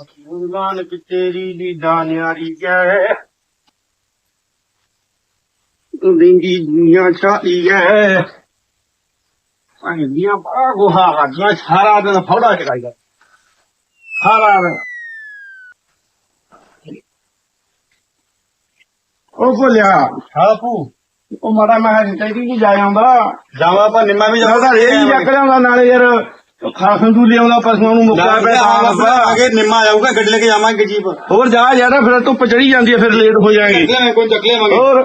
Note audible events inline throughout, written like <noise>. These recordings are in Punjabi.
ਨਾਨਕ ਤੇਰੀ ਲੀਲਾ ਨਿਆਰੀ ਐ ਤੂੰ ਦਿੰਦੀ ਦੁਨੀਆ ਚਾਹੀ ਐ ਪਾਣੀਆਂ ਬੜਾ ਗੋਹਾ ਰੱਜਣਾ ਸਾਰਾ ਦਿਨ ਫੌੜਾ ਚੜਾਈਦਾ ਸਾਰਾ ਦਿਨ। ਉਹ ਬੋਲਿਆ ਹਾਪੂ ਉਹ ਮਾੜਾ ਮੈਂ ਹਜੇ ਤੈਨੂੰ ਨਹੀਂ ਜਾ ਆਉਂਦਾ ਜਾਵਾ ਪਰ ਨਿੰਮਾ ਵੀ ਉਹਦਾ ਇਹ ਨਹੀਂ ਚੱਕ ਲਿਆਉਂਦਾ ਨਾਲੇ ਯਾਰ। ਖਾਸਨ ਦੂ ਲਿਆਉਂਦਾ ਪਸ਼ੂਆਂ ਨੂੰ ਮੁੱਕਾ ਪਿਆ ਆਗੇ ਨਿੰਮਾ ਆਊਗਾ ਗੱਡੀ ਲੈ ਕੇ ਜਾਵਾਂਗੇ ਜੀਪ। ਹੋਰ ਜਾ ਯਾਰ ਫਿਰ ਧੁੱਪ ਚੜੀ ਜਾਂਦੀ ਹੈ ਫਿਰ ਲੇਟ ਹੋ ਜਾਏਗੇ। ਲੈ ਕੋਈ ਚੱਕ ਲਿਆਵਾਂਗੇ। ਹੋਰ?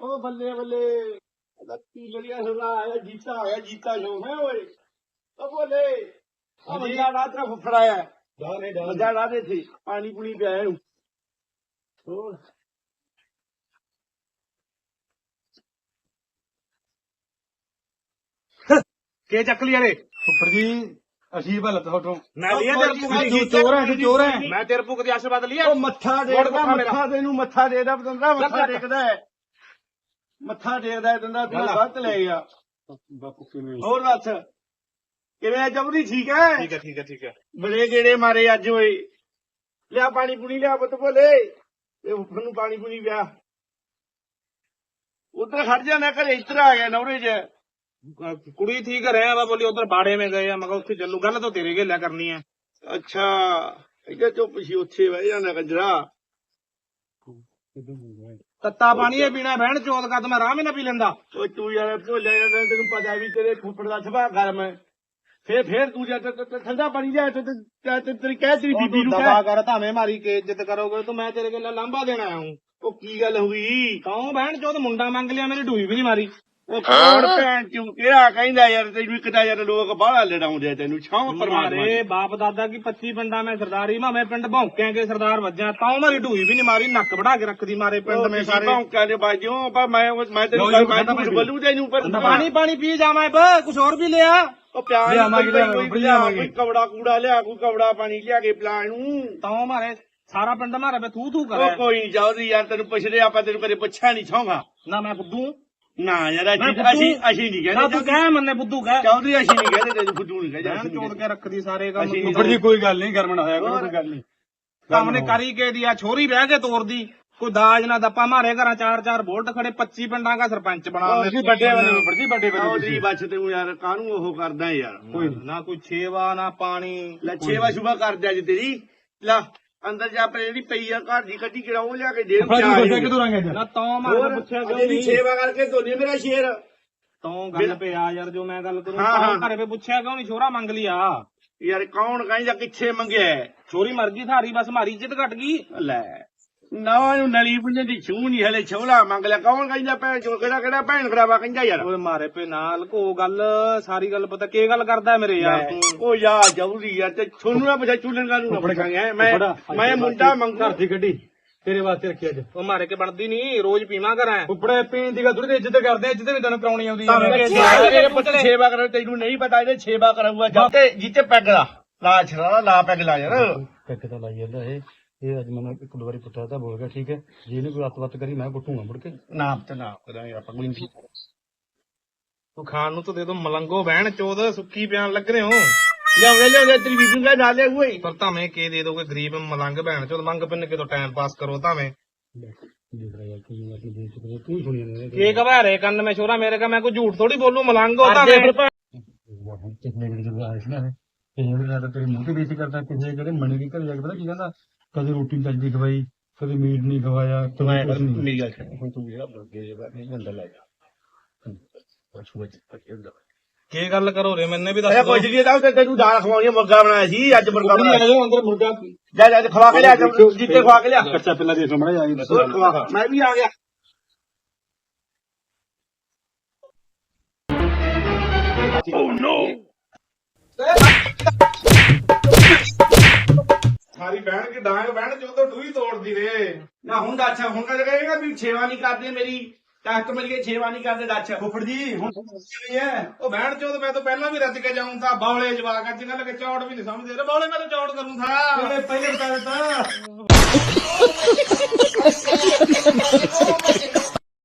ਉਹ ਬੱਲੇ ਬੱਲੇ ਲੱਤੀ ਲੜੀਆਂ ਸੁਣਾ ਆਇਆ ਜੀਤਾ ਆਇਆ ਜੀਤਾ ਜੋ ਹੈ ਓਏ। ਉਹ ਬੋਲੇ ਉਹ ਬੰਦਾ ਰਾਤ ਨੂੰ ਫੜਾਇਆ ਡਾਲੇ ਬੰਦਾ ਰਾਤ ਇੱਥੇ ਪਾਣੀ ਪੁਣੀ ਪਿਆ ਇਹਨੂੰ। ਹੋਰ? ਕੇ ਚੱਕ ਲਿਆ ਰੇ ਉੱਪਰ ਜੀ ਅਸੀਂ ਭਲ ਤੁਹਾਡੋਂ ਮੈਂ ਲਿਆ ਤੇਰੇ ਭੁੱਖ ਦੀ। ਤੂੰ ਚੋਰ ਹੈ ਤੂੰ ਚੋਰ ਹੈ ਮੈਂ ਤੇਰੇ ਭੁੱਖ ਦੀ ਆਸ਼ੀਰਵਾਦ ਲਿਆ। ਉਹ ਮੱਥਾ ਟੇਕਦਾ ਮੱਥਾ ਤੈਨੂੰ ਮੱਥਾ ਟੇਕਦਾ ਬੰਦਾ ਮੱਥਾ ਟੇਕਦਾ ਹੈ। ਮੱਥਾ ਹੈ ਬੰਦਾ ਤੂੰ ਗਲਤ ਲੈ ਗਿਆ। ਬਾਪੂ ਕਿਵੇਂ? ਹੋਰ ਦੱਸ ਕਿਵੇਂ ਜਬਰੀ ਠੀਕ ਹੈ? ਠੀਕ ਹੈ ਠੀਕ ਹੈ ਠੀਕ ਹੈ। ਬੜੇ ਗੇੜੇ ਮਾਰੇ ਅੱਜ ਓਏ। ਲਿਆ ਪਾਣੀ ਪੂਣੀ ਲਿਆ ਪੁੱਤ ਬੋਲੇ ਤੇ ਉੱਪਰ ਨੂੰ ਪਾਣੀ ਪੂਣੀ ਪਿਆ। ਉਧਰ ਖੜ ਜਾਣਾ ਘਰੇ ਇੱਧਰ ਆ ਗਿਆ ਨੌਰੇ ਚ। ਕੁੜੀ ਠੀਕ ਬੋਲੀ ਉਧਰ ਬਾੜੇ ਮੇ ਗਏ ਆ ਮੈਂ ਕਿਹਾ ਉੱਥੇ ਚੱਲੂ ਗੱਲ ਤਾਂ ਤੇਰੇ ਕੇ ਲਿਆ ਕਰਨੀ ਹੈ ਅੱਛਾ ਇੱਧਰ ਚੁੱਪ ਸੀ ਉੱਥੇ ਬਹਿ ਜਾਣਾ ਕੰਜਰਾ। ਤੱਤਾ ਪਾਣੀ ਇਹ ਪੀਣਾ ਬਹਿਣ ਚੋਦ ਕਾ ਮੈਂ ਰਾਹ ਮੇ ਨਾ ਪੀ ਲੈਂਦਾ। ਓਏ ਤੂੰ ਯਾਰ ਭੋਲਿਆ ਯਾਰ ਤੈਨੂੰ ਪਤਾ ਵੀ ਤੇਰੇ ਫੁੱਫੜ ਦਾ ਸੁਭਾਅ ਗਰਮ ਹੈ। ਫੇਰ ਫੇਰ ਤੂੰ ਜਾ ਠੰਡਾ ਪਾਣੀ ਤੇ ਤੇਰੀ ਕਹਿ ਤੇਰੀ ਬੀਬੀ ਨੂੰ ਕਹਿ। ਕਰ ਧਾਵੇਂ ਮਾਰੀ ਕੇ ਇੱਜ਼ਤ ਕਰੋਗੇ ਤੂੰ ਮੈਂ ਤੇਰੇ ਕੇ ਲਾਂਬਾ ਦੇਣ ਹੂੰ। ਉਹ ਕੀ ਗੱਲ ਹੋਈ? ਕੌਣ ਬਹਿਣ ਚੋਦ ਮੁੰਡਾ ਮੰਗ ਲਿਆ ਮੇਰੀ ਢੂਈ ਵੀ ਨਹੀਂ ਮਾਰੀ। ਉਹ ਕੌਣ ਭੈਣ ਚੂ ਕਿਹੜਾ ਕਹਿੰਦਾ ਯਾਰ ਤੈਨੂੰ ਇੱਕ ਤਾਂ ਯਾਰ ਲੋਕ ਬਾਹਲਾ ਲੜਾਉਂਦੇ ਆ ਤੈਨੂੰ ਛਾਂ ਪਰਮਾਤਮਾ ਦੀ। ਮਾਰੇ ਬਾਪ ਦਾਦਾ ਕੀ 25 ਪਿੰਡਾਂ ਮੈਂ ਸਰਦਾਰੀ ਮਾਵੇਂ ਪਿੰਡ ਭੌਂਕਿਆਂ ਕੇ ਸਰਦਾਰ ਵੱਜਿਆ ਤਾਂ ਮੇਰੀ ਢੂਈ ਵੀ ਨਹੀਂ ਮਾਰੀ ਨੱਕ ਵੜਾ ਕੇ ਰੱਖਦੀ ਮਾਰੇ ਪਿੰਡ ਮੇ ਸਾਰੇ। ਭੌਂਕਾਂ ਦੇ ਬਾਜੋ ਪਰ ਮੈਂ ਮੈਂ ਤੈਨੂੰ ਲਓ ਜੀ, ਮੈਂ ਖਤਮ ਤੈਨੂੰ ਬੱਲੂ ਤੈਨੂੰ ਪਰ ਪਾਣੀ ਪਾਣੀ ਪੀ ਜਾਵਾਂ ਬ ਕੁਝ ਹੋਰ ਵੀ ਲਿਆ? ਉਹ ਪਿਆਰ ਕੋਈ ਕਵੜਾ ਕੂੜਾ ਲਿਆ ਕੋਈ ਕਵੜਾ ਪਾਣੀ ਲਿਆ ਕੇ ਪਿਲਾਣ ਨੂੰ। ਤਾਂ ਮਾਰੇ ਸਾਰਾ ਪਿੰਡ ਮਾਰੇ ਬੇ ਤੂੰ ਤੂੰ ਉਹ ਕਰੇ ਕੋਈ ਨਹੀਂ ਜਾਉਦੀ ਯਾਰ ਤੈਨੂੰ ਪੁੱਛਦੇ ਆਪਾਂ ਤੈਨੂੰ ਕਦੇ ਪੁੱਛਿਆ ਨਹੀਂ ਛੋਗਾ। ਨਾ ਮੈਂ ਬੁੱਧੂ ਨਾ ਯਾਰ ਅਸੀਂ। ਅਸੀਂ ਅਸੀਂ ਨਹੀਂ ਨਾ ਤੂੰ ਕਹਿੰਦੇ ਕਹਿ ਮੰਨੇ ਬੁੱਧੂ ਕਹਿ। ਚੌਧਰੀ ਅਸੀਂ ਨਹੀਂ ਕਹਿੰਦੇ ਤੈਨੂੰ ਫੁੱਦੂ ਨਹੀਂ ਕਹਿੰਦੇ ਜਾਨ ਅਸੀਂ ਚੋਦ ਕੇ ਰੱਖਦੀ ਸਾਰੇ ਕੰਮ ਅਸੀਂ ਉੱਪਰ। ਜੀ ਕੋਈ ਗੱਲ ਨਹੀਂ ਗਰਮਣ ਹੋਇਆ ਕਰੋ ਕੋਈ ਗੱਲ ਨਹੀਂ। ਕੰਮ ਨੇ ਕਰੀ ਕੇ ਦੀ ਆ ਛੋਰੀ ਬਹਿ ਕੇ ਤੋਰਦੀ। ਕੋਈ ਦਾਜ ਨਾ ਦੱਪਾ ਮਾਰੇ ਘਰਾਂ ਚਾਰ ਚਾਰ ਬੋਲਟ ਖੜੇ 25 ਪਿੰਡਾਂ ਦਾ ਸਰਪੰਚ ਬਣਾ ਲੈ ਅਸੀਂ ਵੱਡੇ ਬੰਦੇ ਉੱਪਰ ਜੀ ਵੱਡੇ ਬੰਦੇ ਚੌਧਰੀ ਬੱਚ ਤੈਨੂੰ ਯਾਰ ਕਾਹਨੂੰ ਉਹ ਕਰਦਾ ਯਾਰ? ਕੋਈ ਨਾ ਕੋਈ ਛੇਵਾ ਨਾ ਪਾਣੀ। ਲੱਛੇ ਵਾ ਸ਼ੁਭਾ ਕਰਦੇ ਅੱਜ ਤੇਰੀ। ਲਾ। ਅੰਦਰ ਜਾ ਆਪਣੇ ਜਿਹੜੀ ਪਈ ਆ ਘਰ ਦੀ ਕੱਢੀ ਕਿਹੜਾ ਉਹ ਲਿਆ ਕੇ ਦੇ ਉੱਪਰ ਜੀ ਦੱਸਿਆ ਕਿਦੋਂ ਰੰਗੇ ਨਾ ਤਾਂ ਮਾਰੇ ਪੁੱਛਿਆ ਜਿਹੜੀ ਨਹੀਂ? ਸੇਵਾ ਕਰਕੇ ਧੋਨੀ ਮੇਰਾ ਸ਼ੇਰ। ਤਾਂ ਗੱਲ ਪੇ ਆ ਯਾਰ ਜੋ ਮੈਂ ਗੱਲ ਕਰੂੰ। ਤਾਂ ਘਰੇ ਪੇ ਪੁੱਛਿਆ ਕਿਉਂ ਨਹੀਂ? ਛੋਰਾ ਮੰਗ ਲਿਆ। ਯਾਰ ਕੌਣ ਕਹਿੰਦਾ ਕਿੱਥੇ ਮੰਗਿਆ? ਛੋਰੀ ਮਰ ਗਈ ਥਾਰੀ ਬਸ ਮਾਰੀ ਇੱਜ਼ਤ ਘਟ ਗਈ। ਲੈ। ਨਾ ਨੂੰ ਨਲੀ ਪੁੰਨੇ ਦੀ ਛੂ ਨਹੀਂ ਹਲੇ ਛੋਲਾ ਮੰਗ ਲਿਆ। ਕੌਣ ਕਹਿੰਦਾ ਭੈਣ ਚੋ ਕਿਹੜਾ ਕਿਹੜਾ ਭੈਣ ਖਰਾਬਾ ਕਹਿੰਦਾ ਯਾਰ? ਓਏ ਮਾਰੇ ਪੇ ਨਾਲ ਕੋ ਗੱਲ ਸਾਰੀ ਗੱਲ ਪਤਾ ਕੀ ਗੱਲ ਕਰਦਾ ਮੇਰੇ ਯਾਰ ਉਹ ਯਾ ਜੌਰੀ ਯਾਰ ਤੇ ਛੋਨੂੰ ਨਾ ਪੁੱਛਿਆ ਚੂਲਣ ਕਾ ਨੂੰ ਪੁੱਛਾਂਗੇ। ਮੈਂ ਮੈਂ ਮੁੰਡਾ ਮੰਗਦਾ। ਘਰ ਦੀ ਗੱਡੀ ਤੇਰੇ ਵਾਸਤੇ ਰੱਖੀ ਅੱਜ। ਉਹ ਮਾਰੇ ਕੇ ਬਣਦੀ ਨਹੀਂ ਰੋਜ਼ ਪੀਵਾਂ ਕਰਾਂ ਉੱਪੜੇ ਪੀਣ ਦੀ ਗੱਲ ਥੋੜੀ ਇੱਜ਼ਤ ਕਰਦੇ ਇੱਜ਼ਤ ਵੀ ਤੈਨੂੰ ਕਰਾਉਣੀ ਆਉਂਦੀ ਹੈ ਤੇਰੇ ਪੁੱਤ ਸੇਵਾ ਕਰੋ ਤੈਨੂੰ ਨਹੀਂ ਪਤਾ ਇਹਦੇ ਸੇਵਾ ਕਰਾਊਗਾ ਜਿੱਤੇ ਜਿੱਤੇ ਪੈਗ ਲਾ ਲਾ ਛੜਾ ਲਾ ਪੈਗ ਲਾ ਯਾਰ। ਇੱਕ ਤਾਂ ਲਾਈ ਜਾਂਦਾ ਇਹ। ਇਹ ਅੱਜ ਮੈਨੂੰ ਇੱਕ ਦੋ ਵਾਰੀ ਪੁੱਟਿਆ ਤਾਂ ਬੋਲ ਗਿਆ ਠੀਕ ਹੈ? ਜੇ ਇਹਨੇ ਕੋਈ ਅੱਤ ਕਰੀ ਮੈਂ ਪੁੱਟੂਗਾ ਮੁੜ ਕੇ। ਨਾ ਤੇ ਨਾ ਕਰਾਂਗੇ ਆਪਾਂ ਕੋਈ ਨਹੀਂ ਤੂੰ ਖਾਣ ਨੂੰ ਤਾਂ ਦੇ ਦੋ ਮਲੰਗੋ ਬਹਿਣ ਚੋਦ ਸੁੱਕੀ ਪਿਆਣ ਲੱਗ ਰਹੇ ਹੋ। ਲਿਆਉਂਦੇ ਲਿਆਉਂਦੇ ਤੇਰੀ ਬੀਬੀ ਨੂੰ ਕਹਿ ਨਾਲੇ ਹੋਏ ਪਰ ਭਾਵੇਂ ਕੇ ਦੇ ਦੋਗੇ ਗਰੀਬ ਮਲੰਗ ਭੈਣ ਚੋਦ ਮੰਗ ਪਿੰਨ ਕੇ ਤੋਂ ਟਾਈਮ ਪਾਸ ਕਰੋ ਭਾਵੇਂ। ਜਿਹੜਾ ਯਾਰ ਕੀ ਮੈਂ ਦੇ ਚੁੱਕੇ ਤੂੰ ਸੁਣੀ ਨੇ ਕੀ ਘਬਾਰੇ ਕੰਨ ਮੈਂ ਛੋਰਾ ਮੇਰੇ ਕਾ ਮੈਂ ਕੋਈ ਝੂਠ ਥੋੜੀ ਬੋਲੂ ਮਲੰਗ ਹੋ ਭਾਵੇਂ। ਕਿੰਨੇ ਵੀ ਜਦੋਂ ਆਇਆ ਸੀ ਨਾ ਇਹ ਵੀ ਤਾਂ ਤੇਰੀ ਮੂੰਹ ਤੇ ਬੇਇੱਜ਼ਤੀ ਕਰਦਾ ਕਿਸੇ ਜਿਹੜੇ ਮਣੇ ਦੇ ਘਰ ਜਾ ਕੇ ਪਤਾ ਕੀ ਕਹਿੰਦਾ? ਕਦੇ ਰੋਟੀ ਨੀ ਚੱਜ ਦੀ ਖਵਾਈ ਕਦੇ ਮੀਟ ਨਹੀਂ ਖਵਾਇਆ ਕਦੇ ਕੁਛ ਨਹੀਂ ਮੇਰੀ ਗੱਲ ਸੁਣ ਹੁਣ ਤੂੰ ਜਿਹੜਾ ਬੱਗੇ ਜੇ ਨਹੀਂ ਅੰਦਰ ਲੈ ਜਾ। ਪਛੂਆ ਚ ਪੱਕੇ ਹੁੰਦਾ ਕੀ ਗੱਲ ਕਰੋ ਰੇ ਮੈਨੇ ਵੀ ਅਰੇ ਦੱਸ ਪੁੱਛ ਲਈ ਤਾਂ ਤੇ ਤੈਨੂੰ ਦਾਲ ਖਵਾਉਣੀ ਮੁਰਗਾ ਬਣਾਇਆ ਸੀ ਅੱਜ ਮੁਰਗਾ ਬਣਾਇਆ। ਜਾਓ ਅੰਦਰ ਮੁਰਗਾ। ਜਾ ਜਾ ਖਵਾ ਕੇ ਲਿਆ ਜਿੱਤੇ ਖਵਾ ਕੇ ਲਿਆ। ਕੱਚਾ ਪਹਿਲਾਂ ਦੇਖ ਮੜਾ ਜਾ ਖਵਾ। ਮੈਂ ਵੀ ਆ ਗਿਆ। ਸਾਰੀ ਬਹਿਣ ਕੇ ਡਾਂਗ ਬਹਿਣ ਤੋਂ ਡੂਈ ਤੋੜਦੀ ਰੇ ਨਾ ਹੁਣ ਦੱਸ ਹੁਣ ਕਦ ਕਹੇਗਾ ਵੀ ਸੇਵਾ ਨਹੀਂ ਕਰਦੇ ਮੇਰੀ ਟੱਕ ਮਿਲ ਕੇ ਸੇਵਾ ਨਹੀਂ ਕਰਦੇ ਦੱਸ। ਫੁੱਫੜ ਜੀ ਹੁਣ ਕੀ ਹੈ ਉਹ ਬਹਿਣ ਚੋਦ ਮੈਂ ਤਾਂ ਪਹਿਲਾਂ ਵੀ ਰੱਜ ਕੇ ਜਾਉਂ ਤਾਂ ਬੌਲੇ ਜਵਾਕ ਅੱਜ ਕੱਲ ਕੇ ਚੌੜ ਵੀ ਨਹੀਂ ਸਮਝਦੇ। ਰੇ ਬੌਲੇ ਮੈਂ ਤਾਂ ਚੌੜ ਕਰੂੰ ਥਾ। ਪਹਿਲੇ ਬਤਾ ਦਿੱਤਾ <laughs>